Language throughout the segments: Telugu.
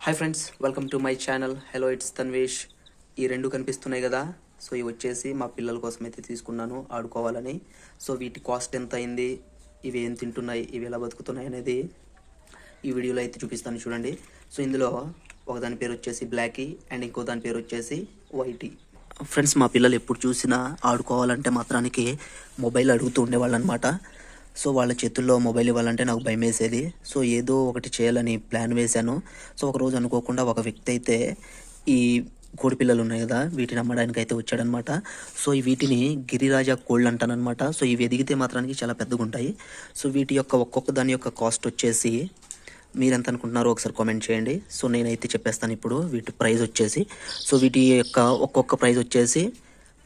Hi friends welcome to my channel hello it's Tanvesh ఈ రెండు కనిపిస్తున్నాయి కదా? సో ఇవి వచ్చేసి మా పిల్లల కోసం అయితే తీసుకున్నాను ఆడుకోవాలని. సో వీటి కాస్ట్ ఎంత అయింది? ఇవి ఏం తింటున్నాయి? ఇవి ఎలా బతుకుతున్నాయి అనేది ఈ వీడియోలో అయితే చూపిస్తాను చూడండి. సో ఇందులో ఒక దాని పేరు వచ్చేసి బ్లాకీ అండ్ ఇంకో దాని పేరు వచ్చేసి వైటీ ఫ్రెండ్స్ మా పిల్లలు ఎప్పుడు చూసినా ఆడుకోవాలంటే మాత్రానికి మొబైల్ అడుగుతూ ఉండేవాళ్ళు అనమాట సో వాళ్ళ చేతుల్లో మొబైల్ ఇవ్వాలంటే నాకు భయం వేసేది సో ఏదో ఒకటి చేయాలని ప్లాన్ వేశాను. సో ఒక రోజు అనుకోకుండా ఒక వ్యక్తి అయితే ఈ కోడి పిల్లలు ఉన్నాయి కదా వీటిని అమ్మడానికి అయితే వచ్చాడనమాట. సో ఈ వీటిని గిరిరాజా కోళ్ళు అంటానమాట సో ఇవి ఎదిగితే మాత్రానికి చాలా పెద్దగా ఉంటాయి సో వీటి యొక్క ఒక్కొక్క దాని యొక్క కాస్ట్ వచ్చేసి మీరు ఎంత అనుకుంటున్నారో ఒకసారి కామెంట్ చేయండి. సో నేనైతే చెప్పేస్తాను ఇప్పుడు వీటి ప్రైస్ వచ్చేసి. సో వీటి యొక్క ఒక్కొక్క ప్రైస్ వచ్చేసి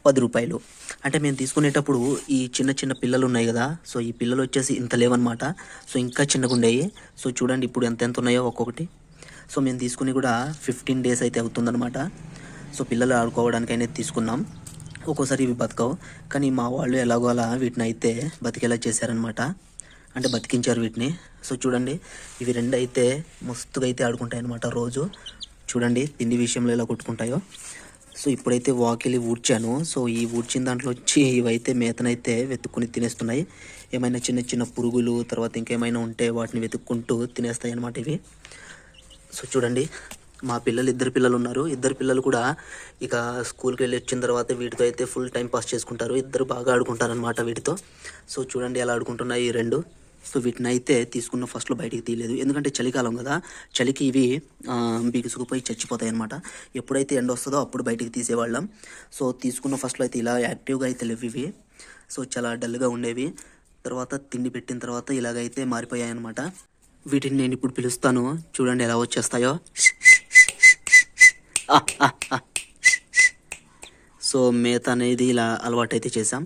పది రూపాయలు. అంటే మేము తీసుకునేటప్పుడు ఈ చిన్న చిన్న పిల్లలు ఉన్నాయి కదా సో ఈ పిల్లలు వచ్చేసి ఇంత లేవన్నమాట. సో ఇంకా చిన్నగా ఉండేవి సో చూడండి ఇప్పుడు ఎంత ఎంత ఉన్నాయో ఒక్కొక్కటి. సో మేము తీసుకుని కూడా ఫిఫ్టీన్ డేస్ అయితే అవుతుందన్నమాట. సో పిల్లలు ఆడుకోవడానికైనా తీసుకున్నాం. ఒక్కోసారి ఇవి బతకవు. కానీ మా వాళ్ళు ఎలాగో అలా వీటిని అయితే బతికేలా చేశారనమాట అంటే బతికించారు వీటిని. సో చూడండి ఇవి రెండు అయితే మస్తుగా అయితే ఆడుకుంటాయి అనమాట రోజు. చూడండి తిండి విషయంలో ఎలా కొట్టుకుంటాయో. సో ఇప్పుడైతే వాకిలి ఊడ్చాను. సో ఈ ఊడ్చిన దాంట్లో వచ్చి ఇవైతే మేతనైతే వెతుక్కుని తినేస్తున్నాయి. ఏమైనా చిన్న చిన్న పురుగులు తర్వాత ఇంకేమైనా ఉంటే వాటిని వెతుక్కుంటూ తినేస్తాయి అన్నమాట ఇవి. సో చూడండి మా పిల్లలు ఇద్దరు పిల్లలు ఉన్నారు. ఇద్దరు పిల్లలు కూడా ఇక స్కూల్కి వెళ్ళి వచ్చిన తర్వాత వీటితో అయితే ఫుల్ టైం పాస్ చేసుకుంటారు. ఇద్దరు బాగా ఆడుకుంటారు అనమాట వీటితో. సో చూడండి ఎలా ఆడుకుంటున్నాయి ఈ రెండు. సో వీటిని అయితే తీసుకున్న ఫస్ట్లో బయటికి తీయలేదు. ఎందుకంటే చలికాలం కదా. చలికి ఇవి బిగుసుకుపోయి చచ్చిపోతాయి అనమాట ఎప్పుడైతే ఎండ వస్తుందో అప్పుడు బయటికి తీసేవాళ్ళం. సో తీసుకున్న ఫస్ట్లో అయితే ఇలా యాక్టివ్గా అయితే లేవు ఇవి. సో చాలా డల్గా ఉండేవి. తర్వాత తిండి పెట్టిన తర్వాత ఇలాగైతే మారిపోయాయి అనమాట వీటిని నేను ఇప్పుడు పిలుస్తాను. చూడండి ఎలా వచ్చేస్తాయో. సో మేత అనేది ఇలా అలవాటు అయితే చేసాం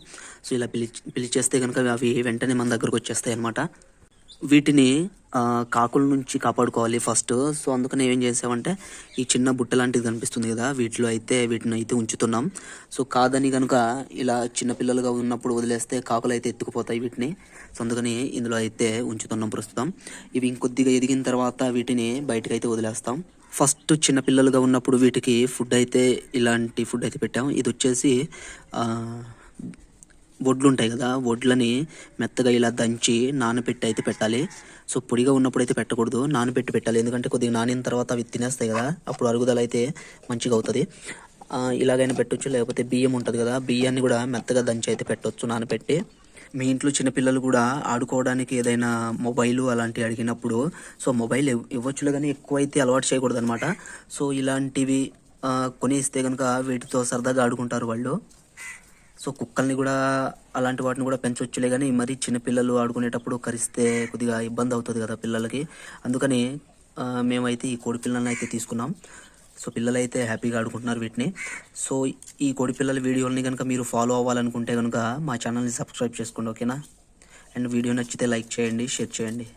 సో ఇలా పిలి పిలిచేస్తే కనుక అవి వెంటనే మన దగ్గరకు వచ్చేస్తాయి అనమాట వీటిని కాకుల నుంచి కాపాడుకోవాలి ఫస్ట్. సో అందుకని ఏం చేసామంటే ఈ చిన్న బుట్ట లాంటిది కనిపిస్తుంది కదా వీటిలో అయితే వీటిని అయితే ఉంచుతున్నాం. సో కాదని కనుక ఇలా చిన్న పిల్లలుగా ఉన్నప్పుడు వదిలేస్తే కాకులు అయితే ఎత్తుకుపోతాయి వీటిని. సో అందుకని ఇందులో అయితే ఉంచుతున్నాం ప్రస్తుతం. ఇవి ఇంకొద్దిగా ఎదిగిన తర్వాత వీటిని బయటకు అయితే వదిలేస్తాం. ఫస్ట్ చిన్నపిల్లలుగా ఉన్నప్పుడు వీటికి ఫుడ్ అయితే ఇలాంటి ఫుడ్ అయితే పెట్టాం. ఇది వచ్చేసి వడ్లు ఉంటాయి కదా వడ్లని మెత్తగా ఇలా దంచి నానబెట్టి అయితే పెట్టాలి. సో పొడిగా ఉన్నప్పుడు అయితే పెట్టకూడదు నానబెట్టి పెట్టాలి. ఎందుకంటే కొద్దిగా నానిన తర్వాత అవి తినేస్తాయి కదా అప్పుడు అరుగుదల అయితే మంచిగా అవుతుంది. ఇలాగైనా పెట్టొచ్చు లేకపోతే బియ్యం ఉంటుంది కదా బియ్యాన్ని కూడా మెత్తగా దంచి అయితే పెట్టవచ్చు నానబెట్టి మీ ఇంట్లో చిన్నపిల్లలు కూడా ఆడుకోవడానికి ఏదైనా మొబైల్ అలాంటివి అడిగినప్పుడు సో మొబైల్ ఇవ్వచ్చులే కానీ ఎక్కువ అయితే అలవాటు చేయకూడదు అనమాట సో ఇలాంటివి కొనిస్తే కనుక వీటితో సరదాగా ఆడుకుంటారు వాళ్ళు. సో కుక్కల్ని కూడా అలాంటి వాటిని కూడా పెంచవచ్చులే కానీ మరీ చిన్నపిల్లలు ఆడుకునేటప్పుడు కరిస్తే కొద్దిగా ఇబ్బంది అవుతుంది కదా పిల్లలకి. అందుకని మేమైతే ఈ కోడి పిల్లల్ని అయితే తీసుకున్నాం. సో పిల్లలైతే హ్యాపీగా ఆడుకుంటున్నారు వీటిని. సో ఈ కోడి పిల్లల వీడియోని కనుక మీరు ఫాలో అవ్వాలనుకుంటే కనుక మా ఛానల్ని సబ్స్క్రైబ్ చేసుకోండి ఓకేనా? అండ్ వీడియో నచ్చితే లైక్ చేయండి షేర్ చేయండి.